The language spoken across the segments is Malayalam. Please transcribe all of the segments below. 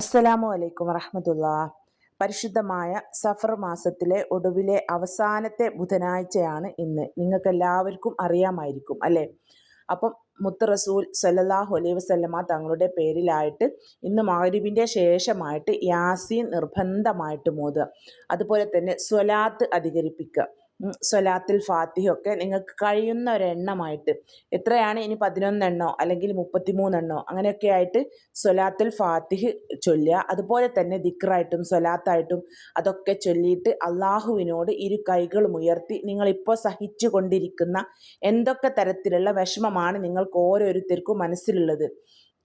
അസ്സലാമു അലൈക്കും വറഹമത്തുള്ള. പരിശുദ്ധമായ സഫർ മാസത്തിലെ ഒടുവിലെ അവസാനത്തെ ബുധനാഴ്ചയാണ് ഇന്ന്. നിങ്ങൾക്ക് എല്ലാവർക്കും അറിയാമായിരിക്കും അല്ലേ? അപ്പം മുത്ത് റസൂൽ സല്ലല്ലാഹു അലൈഹി വസല്ലമ തങ്ങളുടെ പേരിലായിട്ട് ഇന്ന് മഗ്രിബിന്റെ ശേഷമായിട്ട് യാസീൻ നിർബന്ധമായിട്ട് മോതുക. അതുപോലെ തന്നെ സ്വലാത്ത് അധികരിപ്പിക്കുക. സ്വലാത്തിൽ ഫാത്തിഹൊക്കെ നിങ്ങൾക്ക് കഴിയുന്ന ഒരെണ്ണമായിട്ട് എത്രയാണ്? ഇനി പതിനൊന്നെണ്ണോ അല്ലെങ്കിൽ മുപ്പത്തിമൂന്നെണ്ണോ അങ്ങനെയൊക്കെ ആയിട്ട് സ്വലാത്തിൽ ഫാത്തിഹ് ചൊല്ലുക. അതുപോലെ തന്നെ ദിക്റായിട്ടും സ്വലാത്തായിട്ടും അതൊക്കെ ചൊല്ലിയിട്ട് അള്ളാഹുവിനോട് ഇരു കൈകളും ഉയർത്തി നിങ്ങളിപ്പോൾ സഹിച്ചു കൊണ്ടിരിക്കുന്ന എന്തൊക്കെ തരത്തിലുള്ള വിഷമമാണ് നിങ്ങൾക്ക് ഓരോരുത്തർക്കും മനസ്സിലുള്ളത്?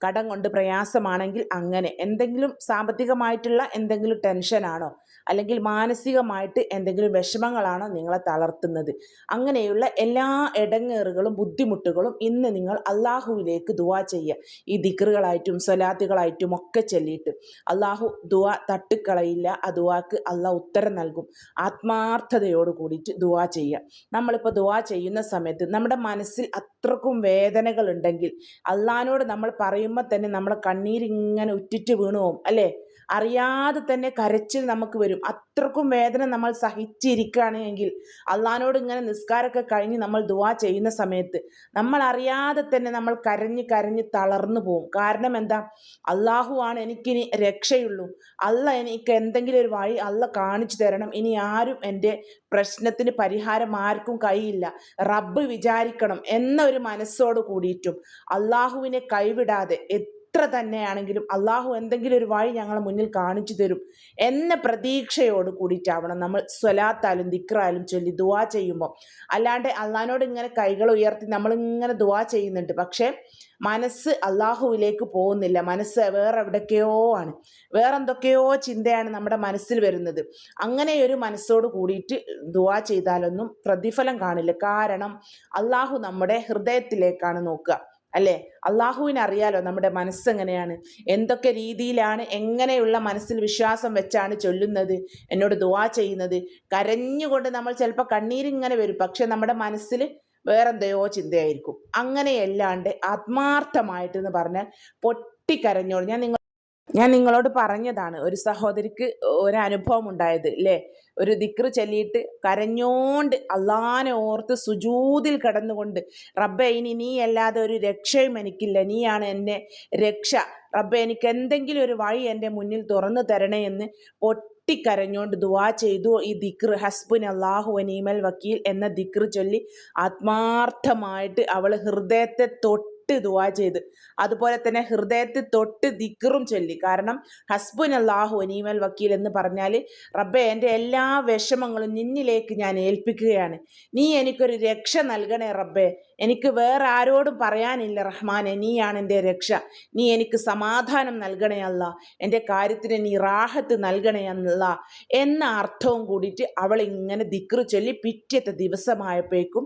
കടം കൊണ്ട് പ്രയാസമാണെങ്കിൽ അങ്ങനെ എന്തെങ്കിലും സാമ്പത്തികമായിട്ടുള്ള എന്തെങ്കിലും ടെൻഷനാണോ? അല്ലെങ്കിൽ മാനസികമായിട്ട് എന്തെങ്കിലും വിഷമങ്ങളാണോ നിങ്ങളെ തളർത്തുന്നത്? അങ്ങനെയുള്ള എല്ലാ ഇടങ്ങേറുകളും ബുദ്ധിമുട്ടുകളും ഇന്ന് നിങ്ങൾ അള്ളാഹുവിലേക്ക് ദുവാ ചെയ്യുക. ഈ ദിക്റുകളായിട്ടും സ്വലാത്തുകളായിട്ടും ഒക്കെ ചൊല്ലിയിട്ട് അള്ളാഹു ദുവാ തട്ടിക്കളയില്ല. ആ ദുവാക്ക് അള്ളാഹ് ഉത്തരം നൽകും. ആത്മാർത്ഥതയോട് കൂടിയിട്ട് ദുവാ ചെയ്യുക. നമ്മളിപ്പോൾ ദുവാ ചെയ്യുന്ന സമയത്ത് നമ്മുടെ മനസ്സിൽ അത്രക്കും വേദനകൾ ഉണ്ടെങ്കിൽ അള്ളഹാനോട് നമ്മൾ പറയുമ്പോൾ തന്നെ നമ്മളെ കണ്ണീരിങ്ങനെ ഉറ്റിറ്റ് വീണു അല്ലേ? അറിയാതെ തന്നെ കരച്ചിൽ നമുക്ക് വരും. അത്രക്കും വേദന നമ്മൾ സഹിച്ചിരിക്കുകയാണെങ്കിൽ അള്ളഹാനോട് ഇങ്ങനെ നിസ്കാരമൊക്കെ കഴിഞ്ഞ് നമ്മൾ ദുവാ ചെയ്യുന്ന സമയത്ത് നമ്മൾ അറിയാതെ തന്നെ നമ്മൾ കരഞ്ഞ് കരഞ്ഞ് തളർന്നു പോകും കാരണം എന്താ? അള്ളാഹു ആണ് എനിക്കിനി രക്ഷയുള്ളൂ. അല്ല എനിക്ക് എന്തെങ്കിലും ഒരു വഴി അല്ല കാണിച്ചു തരണം. ഇനി ആരും എന്റെ പ്രശ്നത്തിന് പരിഹാരം ആർക്കും കഴിയില്ല റബ്ബ് വിചാരിക്കണം എന്ന ഒരു മനസ്സോട് കൂടിയിട്ടും അള്ളാഹുവിനെ കൈവിടാതെ എത്ര തന്നെയാണെങ്കിലും അള്ളാഹു എന്തെങ്കിലും ഒരു വഴി ഞങ്ങളെ മുന്നിൽ കാണിച്ചു തരും എന്ന പ്രതീക്ഷയോട് കൂടിയിട്ടാവണം നമ്മൾ സ്വലാത്താലും ദിക്റാലും ചൊല്ലി ദുവാ ചെയ്യുമ്പോൾ. അല്ലാണ്ട് അള്ളഹാനോട് ഇങ്ങനെ കൈകൾ ഉയർത്തി നമ്മളിങ്ങനെ ദുവാ ചെയ്യുന്നുണ്ട്. പക്ഷേ മനസ്സ് അള്ളാഹുവിലേക്ക് പോകുന്നില്ല. മനസ്സ് വേറെ എവിടെക്കെയോ ആണ്. വേറെ എന്തൊക്കെയോ ചിന്തയാണ് നമ്മുടെ മനസ്സിൽ വരുന്നത്. അങ്ങനെ ഒരു മനസ്സോട് കൂടിയിട്ട് ദുവാ ചെയ്താലൊന്നും പ്രതിഫലം കാണില്ല. കാരണം അള്ളാഹു നമ്മുടെ ഹൃദയത്തിലേക്കാണ് നോക്കുക. അല്ലേ? അള്ളാഹുവിനെ അറിയാലോ നമ്മുടെ മനസ്സ് എങ്ങനെയാണ്? എന്തൊക്കെ രീതിയിലാണ് എങ്ങനെയുള്ള മനസ്സിൽ വിശ്വാസം വെച്ചാണ് ചൊല്ലുന്നത്? എന്നോട് ദുവാ ചെയ്യുന്നത്. കരഞ്ഞുകൊണ്ട് നമ്മൾ ചിലപ്പോൾ കണ്ണീരിങ്ങനെ വരും. പക്ഷെ നമ്മുടെ മനസ്സിൽ വേറെന്തയോ ചിന്തയായിരിക്കും. അങ്ങനെയല്ലാണ്ട് ആത്മാർത്ഥമായിട്ടെന്ന് പറഞ്ഞാൽ പൊട്ടിക്കരഞ്ഞോളൂ. ഞാൻ നിങ്ങൾ ഞാൻ നിങ്ങളോട് പറഞ്ഞതാണ് ഒരു സഹോദരിക്ക് ഒരു അനുഭവം ഉണ്ടായത് അല്ലേ ഒരു ദിക്റ് ചൊല്ലിയിട്ട് കരഞ്ഞോണ്ട് അള്ളാനെ ഓർത്ത് സുജൂതിൽ കടന്നുകൊണ്ട് റബ്ബെ ഇനി നീ അല്ലാതെ ഒരു രക്ഷയും എനിക്കില്ല. നീയാണ് എന്നെ രക്ഷ. റബ്ബെ എനിക്ക് എന്തെങ്കിലും ഒരു വഴി എന്റെ മുന്നിൽ തുറന്നു തരണേ എന്ന് ഒട്ടിക്കരഞ്ഞോണ്ട് ദുവാ ചെയ്തു ഈ ദിക്ർ ഹസ്ബുൻ അള്ളാഹു അനീമൽ വക്കീൽ എന്ന ദിക്ർ ചൊല്ലി ആത്മാർത്ഥമായിട്ട് അവൾ ഹൃദയത്തെ തൊട്ട് തൊട്ട് ദുവാ ചെയ്ത്. അതുപോലെ തന്നെ ഹൃദയത്തിൽ തൊട്ട് ദിക്റും ചൊല്ലി. കാരണം ഹസ്ബുൻ അള്ളാഹു അനീമൽ വക്കീൽ എന്ന് പറഞ്ഞാൽ റബ്ബെ എന്റെ എല്ലാ വിഷമങ്ങളും നിന്നിലേക്ക് ഞാൻ ഏൽപ്പിക്കുകയാണ്. നീ എനിക്കൊരു രക്ഷ നൽകണേ റബ്ബെ. എനിക്ക് വേറെ ആരോടും പറയാനില്ല റഹ്മാനെ നീയാണ് എന്റെ രക്ഷ. നീ എനിക്ക് സമാധാനം നൽകണേ എന്റെ കാര്യത്തിന് നീ റാഹത്ത് നൽകണേ എന്ന അർത്ഥവും കൂടിയിട്ട് അവൾ ഇങ്ങനെ ദിക്റ് ചൊല്ലി പിറ്റത്തെ ദിവസമായപ്പോഴേക്കും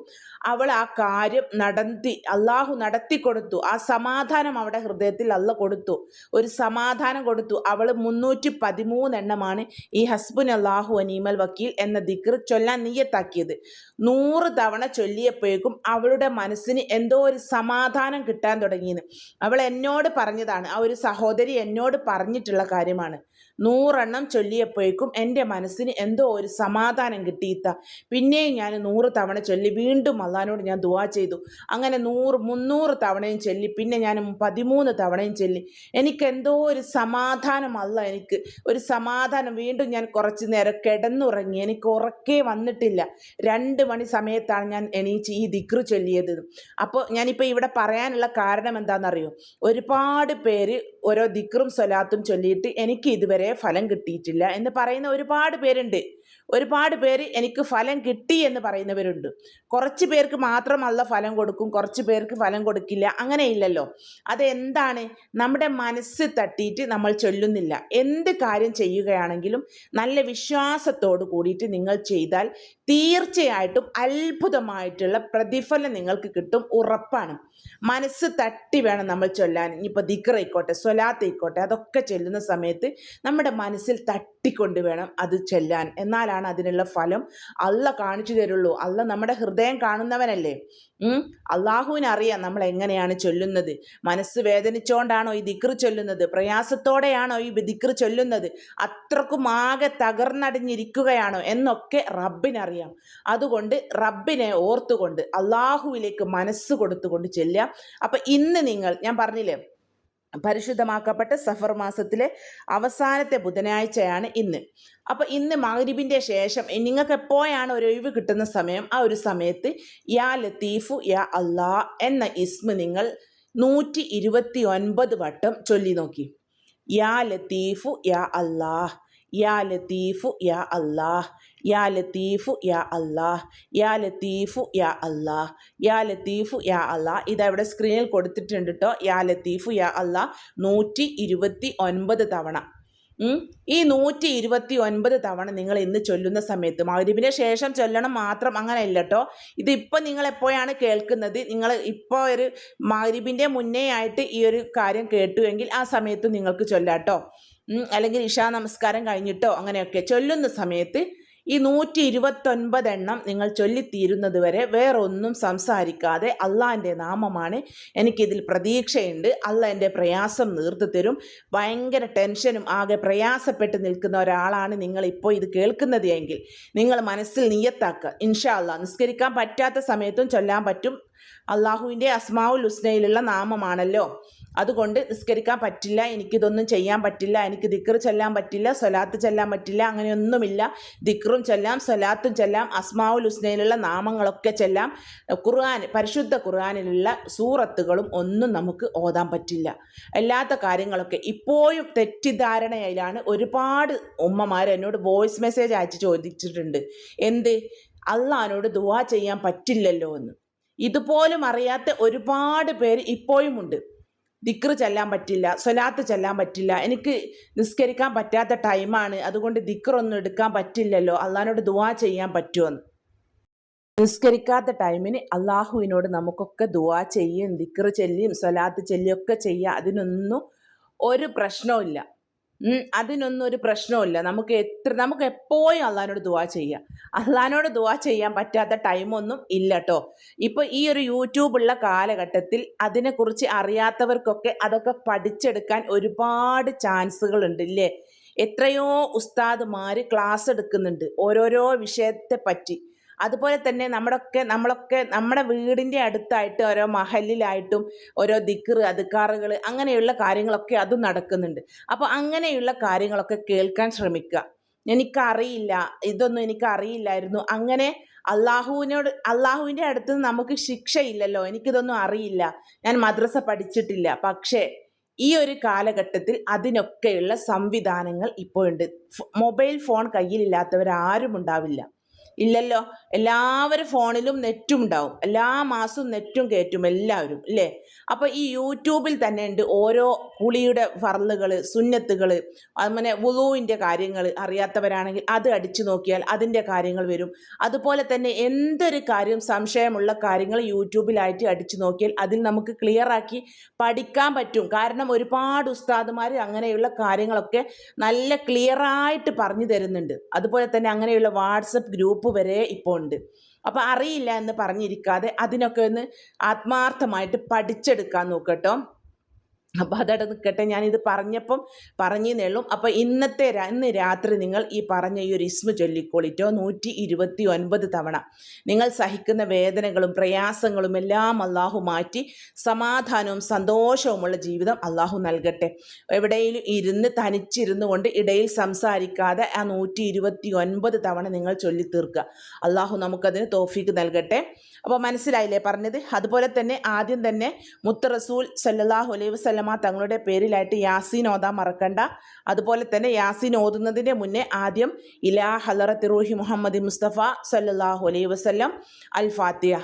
അവൾ ആ കാര്യം നടത്തി അള്ളാഹു നടത്തി കൊടുത്തു. ആ സമാധാനം അവിടെ ഹൃദയത്തിൽ അല്ല കൊടുത്തു. ഒരു സമാധാനം കൊടുത്തു. അവൾ മുന്നൂറ്റി പതിമൂന്നെണ്ണമാണ് ഈ ഹസ്ബുൻ അള്ളാഹു അനീമൽ വക്കീൽ എന്ന ദിക്ർ ചൊല്ലാൻ നീയത്താക്കിയത്. നൂറ് തവണ ചൊല്ലിയപ്പോഴേക്കും അവളുടെ മനസ്സിന് എന്തോ ഒരു സമാധാനം കിട്ടാൻ തുടങ്ങിയെന്ന്. അവൾ എന്നോട് പറഞ്ഞതാണ് ആ ഒരു സഹോദരി എന്നോട് പറഞ്ഞിട്ടുള്ള കാര്യമാണ്. നൂറെണ്ണം ചൊല്ലിയപ്പോഴേക്കും എന്റെ മനസ്സിന് എന്തോ ഒരു സമാധാനം കിട്ടിയിത്ത. പിന്നെയും ഞാൻ നൂറ് തവണ ചൊല്ലി വീണ്ടും അള്ളഹാനോട് ഞാൻ ദുവാ ചെയ്തു. അങ്ങനെ നൂറ് മുന്നൂറ് തവണയും ചൊല്ലി പിന്നെ ഞാൻ പതിമൂന്ന് തവണയും ചൊല്ലി. എനിക്ക് എന്തോ ഒരു സമാധാനം അല്ല എനിക്ക്. ഒരു സമാധാനം വീണ്ടും ഞാൻ കുറച്ച് നേരം കിടന്നുറങ്ങി. എനിക്ക് ഉറക്കേ വന്നിട്ടില്ല. രണ്ട് മണി സമയത്താണ് ഞാൻ എണീച്ച് ഈ ദിക്രു ചൊല്ലിയത്. അപ്പോൾ ഞാനിപ്പോൾ ഇവിടെ പറയാനുള്ള കാരണം എന്താണെന്നറിയോ? ഒരുപാട് പേര് ഓരോ ദിക്റും സ്വലാത്തും ചൊല്ലിയിട്ട് എനിക്ക് ഇതുവരെ ഫലം കിട്ടിയിട്ടില്ല എന്ന് പറയുന്ന ഒരുപാട് പേരുണ്ട്. ഒരുപാട് പേര് എനിക്ക് ഫലം കിട്ടി എന്ന് പറയുന്നവരുണ്ട്. കുറച്ച് പേർക്ക് മാത്രമല്ല ഫലം കൊടുക്കും കുറച്ച് പേർക്ക് ഫലം കൊടുക്കില്ല അങ്ങനെ അങ്ങനെയില്ലല്ലോ അതെന്താണ്? നമ്മുടെ മനസ്സ് തട്ടിയിട്ട് നമ്മൾ ചൊല്ലുന്നില്ല. എന്ത് കാര്യം ചെയ്യുകയാണെങ്കിലും നല്ല വിശ്വാസത്തോട് കൂടിയിട്ട് നിങ്ങൾ ചെയ്താൽ തീർച്ചയായിട്ടും അത്ഭുതമായിട്ടുള്ള പ്രതിഫലം നിങ്ങൾക്ക് കിട്ടും ഉറപ്പാണ്. മനസ്സ് തട്ടി വേണം നമ്മൾ ചൊല്ലാൻ. ഇനിയിപ്പോൾ ദിക്കറായിക്കോട്ടെ സ്വലാത്തായിക്കോട്ടെ അതൊക്കെ ചൊല്ലുന്ന സമയത്ത് നമ്മുടെ മനസ്സിൽ തട്ടിക്കൊണ്ട് വേണം അത് ചെല്ലാൻ. എന്നാലാണ് അതിനുള്ള ഫലം. അല്ല കാണിച്ചു തരുള്ളൂ. അല്ല നമ്മുടെ ഹൃദയം കാണുന്നവനല്ലേ. അള്ളാഹുവിനറിയാം നമ്മൾ എങ്ങനെയാണ് ചൊല്ലുന്നത്. മനസ്സ് വേദനിച്ചുകൊണ്ടാണോ ഈ ദിക്ർ ചൊല്ലുന്നത്? പ്രയാസത്തോടെയാണോ ഈ ദിക്ർ ചൊല്ലുന്നത്? അത്രക്കും ആകെ തകർന്നടിഞ്ഞിരിക്കുകയാണോ എന്നൊക്കെ റബ്ബിനറിയാം. അതുകൊണ്ട് റബ്ബിനെ ഓർത്തുകൊണ്ട് അള്ളാഹുവിലേക്ക് മനസ്സ് കൊടുത്തുകൊണ്ട് ചെല്ലുക. അപ്പം ഇന്ന് നിങ്ങൾ ഞാൻ പറഞ്ഞില്ലേ പരിശുദ്ധമാക്കപ്പെട്ട സഫർ മാസത്തിലെ അവസാനത്തെ ബുധനാഴ്ചയാണ് ഇന്ന്. അപ്പോൾ ഇന്ന് മഹരിബിന്റെ ശേഷം നിങ്ങൾക്ക് എപ്പോഴാണ് ഒരു ഒഴിവ് കിട്ടുന്ന സമയം? ആ ഒരു സമയത്ത് യാ ലത്തീഫു യാ അള്ളാ എന്ന ഇസ്മ നിങ്ങൾ നൂറ്റി ഇരുപത്തി ഒൻപത് വട്ടം ചൊല്ലി നോക്കി. യാ ലത്തീഫു യാ അള്ളാഹ് യാ ലത്തീഫു യാ അല്ലാഹ് യാ ലത്തീഫു യാ അല്ലാഹ് യാ ലത്തീഫു യാ അല്ലാഹ് യാ ലത്തീഫു യാ അല്ലാഹ്. ഇതവിടെ സ്ക്രീനിൽ കൊടുത്തിട്ടുണ്ട് കേട്ടോ യാ ലത്തീഫു യാ അല്ലാഹ് നൂറ്റി ഇരുപത്തി ഒൻപത് തവണ. ഈ നൂറ്റി ഇരുപത്തി ഒൻപത് തവണ നിങ്ങൾ ഇന്ന് ചൊല്ലുന്ന സമയത്ത് മൗരിബിന് ശേഷം ചൊല്ലണം മാത്രം അങ്ങനെ ഇല്ല കേട്ടോ ഇതിപ്പോൾ നിങ്ങൾ എപ്പോഴാണ് കേൾക്കുന്നത്? നിങ്ങൾ ഇപ്പോൾ ഒരു മൗരിബിന്റെ മുന്നേ ആയിട്ട് ഈ ഒരു കാര്യം കേട്ടുവെങ്കിൽ ആ സമയത്ത് നിങ്ങൾക്ക് ചൊല്ലാട്ടോ അല്ലെങ്കിൽ ഇഷാ നമസ്കാരം കഴിഞ്ഞിട്ടോ അങ്ങനെയൊക്കെ ചൊല്ലുന്ന സമയത്ത് ഈ നൂറ്റി ഇരുപത്തൊൻപത് എണ്ണം നിങ്ങൾ ചൊല്ലിത്തീരുന്നത് വരെ വേറൊന്നും സംസാരിക്കാതെ അള്ളാന്റെ നാമമാണ് എനിക്കിതിൽ പ്രതീക്ഷയുണ്ട്. അല്ല എന്റെ പ്രയാസം നീർത്തു തരും. ഭയങ്കര ടെൻഷനും ആകെ പ്രയാസപ്പെട്ട് നിൽക്കുന്ന ഒരാളാണ് നിങ്ങൾ ഇപ്പോൾ ഇത് കേൾക്കുന്നത് എങ്കിൽ നിങ്ങൾ മനസ്സിൽ നിയത്താക്കുക. ഇൻഷാ അല്ല നിസ്കരിക്കാൻ പറ്റാത്ത സമയത്തും ചൊല്ലാൻ പറ്റും. അള്ളാഹുവിന്റെ അസ്മാവുൽ ഹുസ്നയിലുള്ള നാമമാണല്ലോ. അതുകൊണ്ട് നിസ്കരിക്കാൻ പറ്റില്ല എനിക്കിതൊന്നും ചെയ്യാൻ പറ്റില്ല എനിക്ക് ദിക്ർ ചെല്ലാൻ പറ്റില്ല സ്വലാത്ത് ചെല്ലാൻ പറ്റില്ല അങ്ങനെയൊന്നുമില്ല. ദിക്റും ചെല്ലാം സ്വലാത്തും ചെല്ലാം അസ്മാവുൽ ഹുസ്നയിലുള്ള നാമങ്ങളൊക്കെ ചെല്ലാം ഖുർആൻ പരിശുദ്ധ ഖുർആാനിലുള്ള സൂറത്തുകളും ഒന്നും നമുക്ക് ഓതാൻ പറ്റില്ല. അല്ലാത്ത കാര്യങ്ങളൊക്കെ ഇപ്പോഴും തെറ്റിദ്ധാരണയിലാണ് ഒരുപാട് ഉമ്മമാർ എന്നോട് വോയിസ് മെസ്സേജ് അയച്ച് ചോദിച്ചിട്ടുണ്ട്. എന്ത്? അള്ളഹാനോട് ദുവാ ചെയ്യാൻ പറ്റില്ലല്ലോ എന്ന്. ഇതുപോലും അറിയാത്ത ഒരുപാട് പേര് ഇപ്പോഴുമുണ്ട്. ദിക്റ് ചെല്ലാൻ പറ്റില്ല സ്വലാത്ത് ചെല്ലാൻ പറ്റില്ല എനിക്ക് നിസ്കരിക്കാൻ പറ്റാത്ത ടൈമാണ് അതുകൊണ്ട് ദിക്റൊന്നും എടുക്കാൻ പറ്റില്ലല്ലോ അള്ളഹാനോട് ദുവാ ചെയ്യാൻ പറ്റുമെന്ന് നിസ്കരിക്കാത്ത ടൈമിന് അള്ളാഹുവിനോട് നമുക്കൊക്കെ ദുവാ ചെയ്യും ദിക്ർ ചെല്ലിയും സ്വലാത്ത് ചെല്ലിയൊക്കെ ചെയ്യുക അതിനൊന്നും ഒരു പ്രശ്നവും അതിനൊന്നും ഒരു പ്രശ്നമില്ല നമുക്ക് എത്ര നമുക്ക് എപ്പോഴും അള്ളഹാനോട് ദുവാ ചെയ്യാം. അള്ളഹാനോട് ദുവാ ചെയ്യാൻ പറ്റാത്ത ടൈമൊന്നും ഇല്ല കേട്ടോ ഇപ്പോൾ ഈ ഒരു യൂട്യൂബ് ഉള്ള കാലഘട്ടത്തിൽ അതിനെക്കുറിച്ച് അറിയാത്തവർക്കൊക്കെ അതൊക്കെ പഠിച്ചെടുക്കാൻ ഒരുപാട് ചാൻസുകൾ ഉണ്ട് ഇല്ലേ? എത്രയോ ഉസ്താദുമാർ ക്ലാസ് എടുക്കുന്നുണ്ട് ഓരോരോ വിഷയത്തെ പറ്റി അതുപോലെ തന്നെ നമ്മുടെയൊക്കെ നമ്മളൊക്കെ നമ്മുടെ വീടിന്റെ അടുത്തായിട്ട് ഓരോ മഹലിലായിട്ടും ഓരോ ദിക്കറ് അതുക്കാറുകൾ അങ്ങനെയുള്ള കാര്യങ്ങളൊക്കെ അതും നടക്കുന്നുണ്ട്. അപ്പോൾ അങ്ങനെയുള്ള കാര്യങ്ങളൊക്കെ കേൾക്കാൻ ശ്രമിക്കുക. എനിക്കറിയില്ല ഇതൊന്നും എനിക്കറിയില്ലായിരുന്നു. അങ്ങനെ അള്ളാഹുവിനോട് അള്ളാഹുവിന്റെ അടുത്ത് നമുക്ക് ശിക്ഷയില്ലല്ലോ. എനിക്കിതൊന്നും അറിയില്ല. ഞാൻ മദ്രസ പഠിച്ചിട്ടില്ല. പക്ഷേ ഈ ഒരു കാലഘട്ടത്തിൽ അതിനൊക്കെയുള്ള സംവിധാനങ്ങൾ ഇപ്പോഴുണ്ട്. മൊബൈൽ ഫോൺ കയ്യിലില്ലാത്തവരാരും ഉണ്ടാവില്ല. ഇല്ലല്ലോ. എല്ലാവരും ഫോണിലും നെറ്റും ഉണ്ടാവും. എല്ലാ മാസവും നെറ്റും കയറ്റും എല്ലാവരും അല്ലേ അപ്പോൾ ഈ യൂട്യൂബിൽ തന്നെ ഉണ്ട് ഓരോ കുളിയുടെ ഫറലുകൾ സുന്നത്തുകൾ അങ്ങനെ വുളുവിന്റെ കാര്യങ്ങൾ അറിയാത്തവരാണെങ്കിൽ അത് അടിച്ചു നോക്കിയാൽ അതിന്റെ കാര്യങ്ങൾ വരും. അതുപോലെ തന്നെ എന്തൊരു കാര്യം സംശയമുള്ള കാര്യങ്ങൾ യൂട്യൂബിലായിട്ട് അടിച്ചു നോക്കിയാൽ അതിൽ നമുക്ക് ക്ലിയറാക്കി പഠിക്കാൻ പറ്റും. കാരണം ഒരുപാട് ഉസ്താദുമാർ അങ്ങനെയുള്ള കാര്യങ്ങളൊക്കെ നല്ല ക്ലിയറായിട്ട് പറഞ്ഞു തരുന്നുണ്ട്. അതുപോലെ തന്നെ അങ്ങനെയുള്ള വാട്സപ്പ് ഗ്രൂപ്പ് വരെ ഇപ്പോൾ ഉണ്ട്. അപ്പോൾ അറിയില്ല എന്ന് പറഞ്ഞിരിക്കാതെ അതിനൊക്കെ ഒന്ന് ആത്മാർത്ഥമായിട്ട് പഠിച്ചെടുക്കാൻ നോക്കട്ടോ അപ്പോൾ അതവിടെ നിൽക്കട്ടെ ഞാനിത് പറഞ്ഞപ്പം പറഞ്ഞു നെള്ളും അപ്പോൾ ഇന്നത്തെ ഇന്ന് രാത്രി നിങ്ങൾ ഈ പറഞ്ഞ ഈ ഒരു ഇസ്മ ചൊല്ലിക്കോളിറ്റോ നൂറ്റി ഇരുപത്തി ഒൻപത് തവണ. നിങ്ങൾ സഹിക്കുന്ന വേദനകളും പ്രയാസങ്ങളും എല്ലാം അള്ളാഹു മാറ്റി സമാധാനവും സന്തോഷവുമുള്ള ജീവിതം അള്ളാഹു നൽകട്ടെ. എവിടെയും ഇരുന്ന് തനിച്ചിരുന്നു കൊണ്ട് ഇടയിൽ സംസാരിക്കാതെ ആ നൂറ്റി ഇരുപത്തി ഒൻപത് തവണ നിങ്ങൾ ചൊല്ലി തീർക്കുക അള്ളാഹു നമുക്കതിന് തോഫീക്ക് നൽകട്ടെ. അപ്പോൾ മനസ്സിലായില്ലേ പറഞ്ഞത്? അതുപോലെ തന്നെ ആദ്യം തന്നെ മുത്ത് റസൂൽ സല്ലാഹു അലൈഹി വസ്ലമ തങ്ങളുടെ പേരിലായിട്ട് യാസീൻ ഓതാൻ മറക്കണ്ട. അതുപോലെ തന്നെ യാസീൻ ഓതുന്നതിന്റെ മുന്നേ ആദ്യം ഇലാ ഹലറത്ത് റൂഹി മുഹമ്മദ് മുസ്തഫ സല്ലാഹു അലൈഹി വസ്ലം അൽ ഫാത്തിയ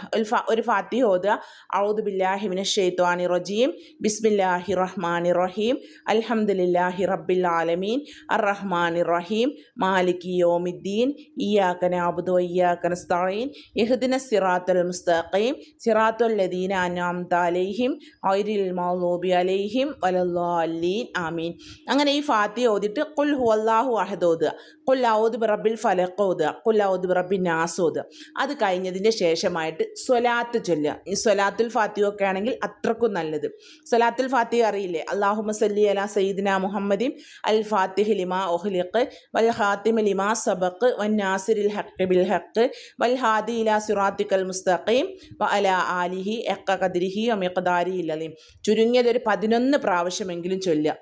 ഒരു ഫാത്തിഹ ഓതുക. ഔദ് ബില്ലാഹിമിൻ ഷെയ്ത്വാനി റജീം. ബിസ്മില്ലാഹി റഹ്മാനി റഹീം. അൽഹംദുലില്ലാഹി റബ്ബിൽ ആലമീൻ. അർ റഹ്മാനി റഹീം. മാലിക് യോമിദ്ദീൻ. ഇയാക്കന അബുദോ ഇയാക്കന സ്തീൻ ഇഹ്ദിന സിറാത്തുൽ മുസ്തഖീം സിറാത്തുൽ ലദീന അനാംത അലൈഹിം ഔരിൽ മൗലൂബി അലൈഹിം വലല്ലാലീൻ ആമീൻ. അങ്ങനെ ഈ ഫാത്തി ഓതിട്ട് കുൽ ഹുവല്ലാഹു അഹദ് ഓതുക. കുൽ ഔദ് ബിറബിൽ ഫലഖ് ഓതുക. കുൽ ഔദ് ബിറബിൻ നാസ് ഓതുക. അത് കഴിഞ്ഞതിന്റെ ശേഷമായിട്ട് സ്വലാത്ത് ചൊല്ലുക. ഈ സ്വലാത്തുൽ ഫാത്തി ഒക്കെ ആണെങ്കിൽ അത്രക്കും നല്ലത്. സ്വലാത്തുൽ ഫാത്തി അറിയില്ലേ? അള്ളാഹു സല്ലി അല സയ്യിദിന മുഹമ്മദിൻ അൽ ഫാത്തിഹ് ലിമാ ഒഹ്ലിഖ് വൽ ഹാത്തിമ ലിമാ സബഖ് വൻ നാസിരിൽ ഹഖ് ബിൽ ഹഖ് വൽ ഹാദി ഇലാ സിറാത്തിക്കൽ മുസ്തഖീം വ അല ആലിഹി എക്ക കതിരിഹി ഒമിക്കദാരി ഇല്ലതയും ചുരുങ്ങിയത് ഒരു പതിനൊന്ന് പ്രാവശ്യമെങ്കിലും ചൊല്ലുക.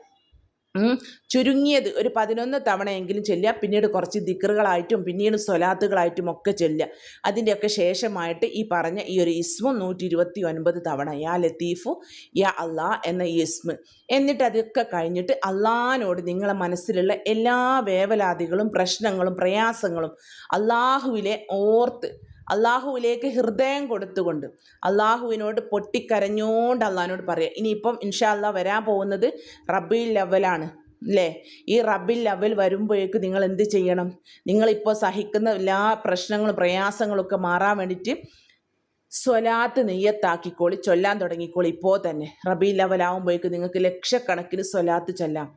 ചുരുങ്ങിയത് ഒരു പതിനൊന്ന് തവണയെങ്കിലും ചൊല്ലുക. പിന്നീട് കുറച്ച് ദിക്കറുകളായിട്ടും പിന്നീട് സ്വലാത്തുകളായിട്ടും ഒക്കെ ചൊല്ലുക. അതിന്റെയൊക്കെ ശേഷമായിട്ട് ഈ പറഞ്ഞ ഈ ഒരു ഇസ്മു നൂറ്റി ഇരുപത്തി ഒൻപത് തവണ യാ ലത്തീഫു യാ അള്ളാ എന്ന ഈ ഇസ്മ്. എന്നിട്ട് അതൊക്കെ കഴിഞ്ഞിട്ട് അള്ളാഹിനോട് നിങ്ങളെ മനസ്സിലുള്ള എല്ലാ വേവലാതികളും പ്രശ്നങ്ങളും പ്രയാസങ്ങളും അള്ളാഹുവിലെ ഓർത്ത് അള്ളാഹുവിലേക്ക് ഹൃദയം കൊടുത്തുകൊണ്ട് അള്ളാഹുവിനോട് പൊട്ടിക്കരഞ്ഞോണ്ട് അള്ളാഹിനോട് പറയുക ഇനിയിപ്പം ഇൻഷാ അള്ളാ വരാൻ പോകുന്നത് റബ്ബിൽ ലെവലാണ് അല്ലേ ഈ റബ്ബിൽ ലെവൽ വരുമ്പോഴേക്ക് നിങ്ങൾ എന്ത് ചെയ്യണം? നിങ്ങളിപ്പോൾ സഹിക്കുന്ന എല്ലാ പ്രശ്നങ്ങളും പ്രയാസങ്ങളും ഒക്കെ മാറാൻ വേണ്ടിയിട്ട് സ്വലാത്ത് നെയ്യത്താക്കിക്കോളി ചൊല്ലാൻ തുടങ്ങിക്കോളി ഇപ്പോൾ തന്നെ റബി ലെവലാവുമ്പോഴേക്ക് നിങ്ങൾക്ക് ലക്ഷക്കണക്കിന് സ്വലാത്ത് ചൊല്ലാം.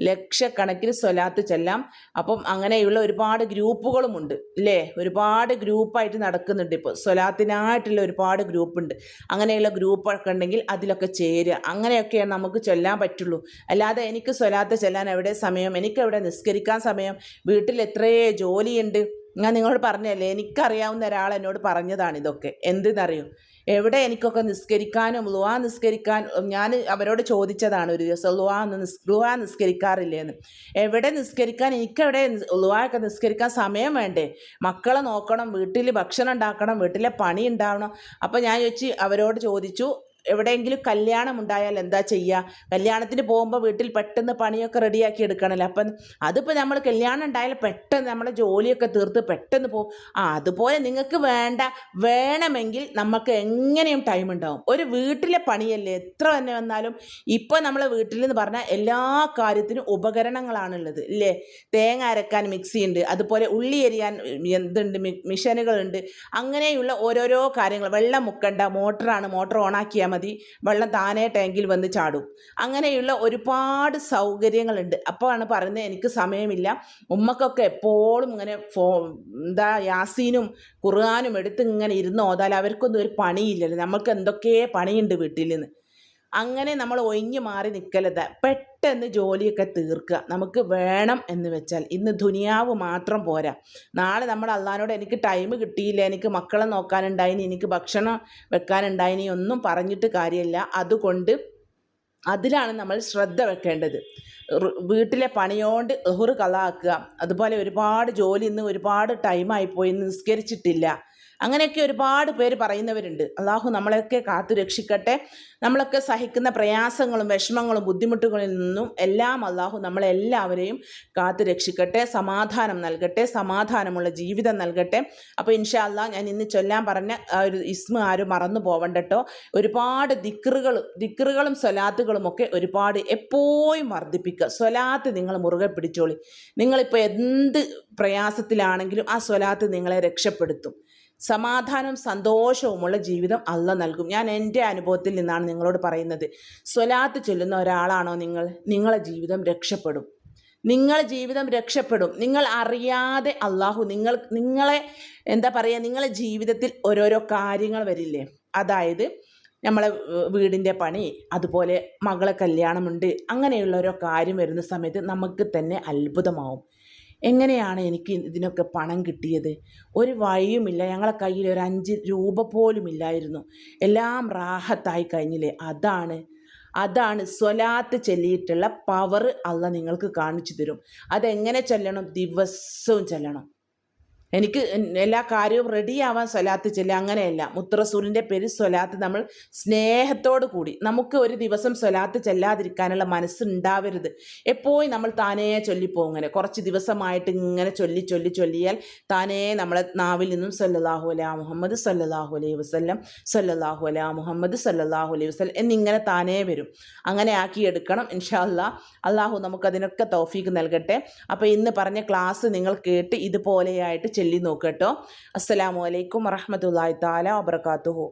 ലക്ഷക്കണക്കിന് സ്വലാത്ത് ചെല്ലാം. അപ്പം അങ്ങനെയുള്ള ഒരുപാട് ഗ്രൂപ്പുകളുമുണ്ട് അല്ലേ ഒരുപാട് ഗ്രൂപ്പായിട്ട് നടക്കുന്നുണ്ട് ഇപ്പോൾ സ്വലാത്തിനായിട്ടുള്ള ഒരുപാട് ഗ്രൂപ്പുണ്ട്. അങ്ങനെയുള്ള ഗ്രൂപ്പൊക്കെ ഉണ്ടെങ്കിൽ അതിലൊക്കെ ചേരുക. അങ്ങനെയൊക്കെയാണ് നമുക്ക് ചൊല്ലാൻ പറ്റുള്ളൂ. അല്ലാതെ എനിക്ക് സ്വലാത്ത് ചെല്ലാൻ എവിടെ സമയം? എനിക്ക് എവിടെ നിസ്കരിക്കാൻ സമയം? വീട്ടിൽ എത്രയേ ജോലിയുണ്ട്? ഞാൻ നിങ്ങളോട് പറഞ്ഞല്ലേ എനിക്കറിയാവുന്ന ഒരാൾ എന്നോട് പറഞ്ഞതാണ് ഇതൊക്കെ. എന്തെന്നറിയും? എവിടെ എനിക്കൊക്കെ നിസ്കരിക്കാനും ലുവാ നിസ്കരിക്കാൻ ഞാൻ അവരോട് ചോദിച്ചതാണ് ഒരു ദിവസം ലുവാ നിസ് ലുവാ നിസ്കരിക്കാറില്ലേന്ന്? എവിടെ നിസ്കരിക്കാൻ? എനിക്കെവിടെ ലുവാ നിസ്കരിക്കാൻ സമയം വേണ്ടേ? മക്കളെ നോക്കണം വീട്ടിൽ ഭക്ഷണം ഉണ്ടാക്കണം വീട്ടിലെ പണി ഉണ്ടാവണം. അപ്പോൾ ഞാൻ ചോദിച്ച് അവരോട് ചോദിച്ചു എവിടെയെങ്കിലും കല്യാണം ഉണ്ടായാൽ എന്താ ചെയ്യുക? കല്യാണത്തിന് പോകുമ്പോൾ വീട്ടിൽ പെട്ടെന്ന് പണിയൊക്കെ റെഡിയാക്കി എടുക്കണമല്ലോ അപ്പം അതിപ്പോൾ നമ്മൾ കല്യാണം ഉണ്ടായാൽ പെട്ടെന്ന് നമ്മുടെ ജോലിയൊക്കെ തീർത്ത് പെട്ടെന്ന് പോകും. ആ അതുപോലെ നിങ്ങൾക്ക് വേണ്ട വേണമെങ്കിൽ നമുക്ക് എങ്ങനെയും ടൈം ഉണ്ടാവും. ഒരു വീട്ടിലെ പണിയല്ലേ എത്ര തന്നെ വന്നാലും ഇപ്പോൾ നമ്മളെ വീട്ടിൽ എന്ന് പറഞ്ഞാൽ എല്ലാ കാര്യത്തിനും ഉപകരണങ്ങളാണുള്ളത് ഇല്ലേ? തേങ്ങ അരക്കാൻ മിക്സി ഉണ്ട് അതുപോലെ ഉള്ളി എരിയാൻ എന്തുണ്ട് മിഷനുകളുണ്ട്. അങ്ങനെയുള്ള ഓരോരോ കാര്യങ്ങൾ. വെള്ളം മുക്കണ്ട മോട്ടറാണ് മോട്ടർ ഓണാക്കിയാൽ മതി. വെള്ളം താനേ ടാങ്കിൽ വന്ന് ചാടും. അങ്ങനെയുള്ള ഒരുപാട് സൗകര്യങ്ങളുണ്ട്. അപ്പോഴാണ് പറയുന്നത് എനിക്ക് സമയമില്ല. ഉമ്മക്കൊക്കെ എപ്പോഴും ഇങ്ങനെ ഫോ എന്താ യാസീനും ഖുർആാനും എടുത്ത് ഇങ്ങനെ ഇരുന്ന് ഓതാൽ അവർക്കൊന്നും ഒരു പണിയില്ലല്ലോ. നമ്മൾക്ക് എന്തൊക്കെ പണിയുണ്ട് വീട്ടിൽ നിന്ന്. അങ്ങനെ നമ്മൾ ഒഴിഞ്ഞു മാറി നിൽക്കരുത് പെട്ടെന്ന് ജോലിയൊക്കെ തീർക്കുക. നമുക്ക് വേണം എന്ന് വെച്ചാൽ. ഇന്ന് ദുനിയാവ് മാത്രം പോരാ. നാളെ നമ്മൾ അള്ളഹാനോട് എനിക്ക് ടൈം കിട്ടിയില്ല എനിക്ക് മക്കളെ നോക്കാനുണ്ടായിനി എനിക്ക് ഭക്ഷണം വെക്കാനുണ്ടായിനി ഒന്നും പറഞ്ഞിട്ട് കാര്യമില്ല. അതുകൊണ്ട് അതിലാണ് നമ്മൾ ശ്രദ്ധ വെക്കേണ്ടത്. വീട്ടിലെ പണിയോണ്ട് എഹുറ് കളാക്കുക. അതുപോലെ ഒരുപാട് ജോലി ഇന്ന് ഒരുപാട് ടൈമായിപ്പോയി ഇന്ന് നിസ്കരിച്ചിട്ടില്ല. അങ്ങനെയൊക്കെ ഒരുപാട് പേര് പറയുന്നവരുണ്ട്. അള്ളാഹു നമ്മളെയൊക്കെ കാത്തു രക്ഷിക്കട്ടെ. നമ്മളൊക്കെ സഹിക്കുന്ന പ്രയാസങ്ങളും വിഷമങ്ങളും ബുദ്ധിമുട്ടുകളിൽ നിന്നും എല്ലാം അള്ളാഹു നമ്മളെല്ലാവരെയും കാത്തു രക്ഷിക്കട്ടെ. സമാധാനം നൽകട്ടെ. സമാധാനമുള്ള ജീവിതം നൽകട്ടെ. അപ്പോൾ ഇൻഷാ അല്ലാ ഞാൻ ഇന്ന് ചൊല്ലാൻ പറഞ്ഞ ഒരു ഇസ്മ ആരും മറന്നു പോവണ്ടട്ടോ. ഒരുപാട് ദിക്റുകളും ദിക്റുകളും സ്വലാത്തുകളും ഒക്കെ ഒരുപാട് എപ്പോഴും വർദ്ധിപ്പിക്കുക സ്വലാത്ത് നിങ്ങൾ മുറുകെ പിടിച്ചോളി. നിങ്ങളിപ്പോൾ എന്ത് പ്രയാസത്തിലാണെങ്കിലും ആ സ്വലാത്ത് നിങ്ങളെ രക്ഷപ്പെടുത്തും. സമാധാനവും സന്തോഷവുമുള്ള ജീവിതം അല്ല നൽകും. ഞാൻ എന്റെ അനുഭവത്തിൽ നിന്നാണ് നിങ്ങളോട് പറയുന്നത്. സ്വലാത്ത് ചൊല്ലുന്ന ഒരാളാണോ നിങ്ങൾ? നിങ്ങളെ ജീവിതം രക്ഷപ്പെടും. നിങ്ങളെ ജീവിതം രക്ഷപ്പെടും. നിങ്ങൾ അറിയാതെ അള്ളാഹു നിങ്ങൾ നിങ്ങളെ എന്താ പറയുക നിങ്ങളെ ജീവിതത്തിൽ ഓരോരോ കാര്യങ്ങൾ വരില്ലേ? അതായത് നമ്മളെ വീടിന്റെ പണി അതുപോലെ മകളെ കല്യാണമുണ്ട് അങ്ങനെയുള്ള ഓരോ കാര്യം വരുന്ന സമയത്ത് നമുക്ക് തന്നെ അത്ഭുതമാവും. എങ്ങനെയാണ് എനിക്ക് ഇതിനൊക്കെ പണം കിട്ടിയത്? ഒരു വഴിയുമില്ല ഞങ്ങളെ കയ്യിൽ ഒരു അഞ്ച് രൂപ പോലും ഇല്ലായിരുന്നു. എല്ലാം റാഹത്തായി കഴിഞ്ഞില്ലേ? അതാണ് അതാണ് സ്വലാത്ത് ചൊല്ലിയിട്ടുള്ള പവർ അല്ല നിങ്ങൾക്ക് കാണിച്ചു തരും. അതെങ്ങനെ ചൊല്ലണം? ദിവസവും ചൊല്ലണം. എനിക്ക് എല്ലാ കാര്യവും റെഡിയാവാൻ സ്വലാത്ത് ചെല്ലുക അങ്ങനെയല്ല. മുത്തറസൂലിന്റെ പേര് സ്വലാത്ത് നമ്മൾ സ്നേഹത്തോടു കൂടി നമുക്ക് ഒരു ദിവസം സ്വലാത്ത് ചെല്ലാതിരിക്കാനുള്ള മനസ്സുണ്ടാവരുത് എപ്പോഴും നമ്മൾ താനേ ചൊല്ലിപ്പോകും ഇങ്ങനെ. കുറച്ച് ദിവസമായിട്ട് ഇങ്ങനെ ചൊല്ലി ചൊല്ലി ചൊല്ലിയാൽ താനേ നമ്മളെ നാവിൽ നിന്നും സല്ലല്ലാഹു അലാ മുഹമ്മദ് സല്ലല്ലാഹു അലൈഹി വസല്ലം സല്ലല്ലാഹു അലാ മുഹമ്മദ് സല്ലല്ലാഹു അലൈഹി വസ്ലം എന്നിങ്ങനെ താനേ വരും. അങ്ങനെ ആക്കിയെടുക്കണം ഇൻഷാ അല്ലാ അള്ളാഹു നമുക്കതിനൊക്കെ തൗഫീക്ക് നൽകട്ടെ. അപ്പോൾ ഇന്ന് പറഞ്ഞ ക്ലാസ് നിങ്ങൾ കേട്ട് ഇതുപോലെയായിട്ട് ചൊല്ലി നോക്കട്ടോ അസ്സലാമു അലൈക്കും വറഹ്മത്തുള്ളാഹി താല വബർക്കാത്തുഹു